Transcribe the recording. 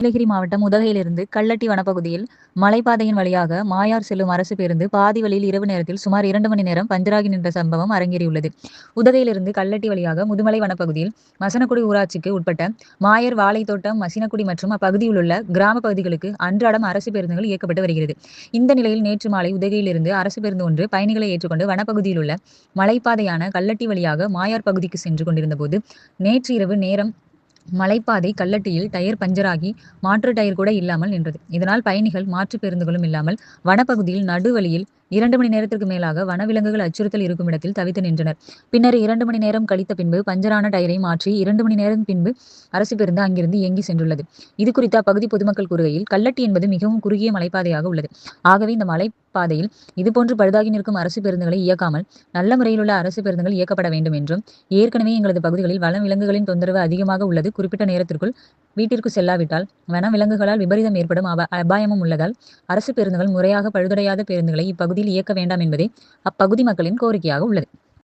நீலகிரி மாவட்டம் உதகையிலிருந்து கள்ளட்டி வனப்பகுதியில் மலைப்பாதையின் வழியாக மாயார் செல்லும் அரசு பேருந்து பாதி வழியில் இரவு நேரத்தில் சுமார் இரண்டு மணி நேரம் பஞ்சராகி நின்ற சம்பவம் அரங்கேறியுள்ளது. உதகையிலிருந்து கள்ளட்டி வழியாக முதுமலை வனப்பகுதியில் மசனக்குடி ஊராட்சிக்கு உட்பட்ட மாயர் வாழைத்தோட்டம் மசினக்குடி மற்றும் அப்பகுதியில் உள்ள கிராம பகுதிகளுக்கு அன்றாடம் அரசு பேருந்துகள் இயக்கப்பட்டு வருகிறது. இந்த நிலையில் நேற்று மாலை உதகையிலிருந்து அரசு பேருந்து ஒன்று பயணிகளை ஏற்றுக்கொண்டு வனப்பகுதியில் உள்ள மலைப்பாதையான கள்ளட்டி வழியாக மாயார் பகுதிக்கு சென்று கொண்டிருந்த போது நேற்று இரவு நேரம் மலைப்பாதை கள்ளட்டியில் டயர் பஞ்சராகி மாற்று டயர் கூட இல்லாமல் நின்றது. இதனால் பயணிகள் மாற்று பேருந்துகளும் இல்லாமல் வனப்பகுதியில் நடுவழியில் இரண்டு மணி நேரத்திற்கு மேலாக வனவிலங்குகள் அச்சுறுத்தல் இருக்கும் இடத்தில் தவித்து நின்றனர். பின்னர் இரண்டு மணி நேரம் கழித்த பின்பு பஞ்சரான டயரை மாற்றி இரண்டு மணி நேரம் பின்பு அரசு பேருந்து அங்கிருந்து இயங்கி சென்றுள்ளது. இது குறித்து அப்பகுதி பொதுமக்கள் கூறுகையில் கள்ளட்டி என்பது மிகவும் குறுகிய மலைப்பாதையாக உள்ளது. ஆகவே இந்த மலைப்பாதையில் இதுபோன்று பழுதாகி நிற்கும் அரசு பேருந்துகளை இயக்காமல் நல்ல முறையில் உள்ள அரசு பேருந்துகள் இயக்கப்பட வேண்டும் என்றும் ஏற்கனவே எங்களது பகுதிகளில் வனவிலங்குகளின் தொந்தரவு அதிகமாக உள்ளது குறிப்பிட்ட நேரத்திற்குள் வீட்டிற்கு செல்லாவிட்டால் வனவிலங்குகளால் விபரீதம் ஏற்படும் அபாயமும் உள்ளதால் அரசு பேருந்துகள் முறையாக பழுதடையாத பேருந்துகளை இப்பகுதியில் இயக்க வேண்டாம் என்பதே அப்பகுதி மக்களின் கோரிக்கையாக உள்ளது.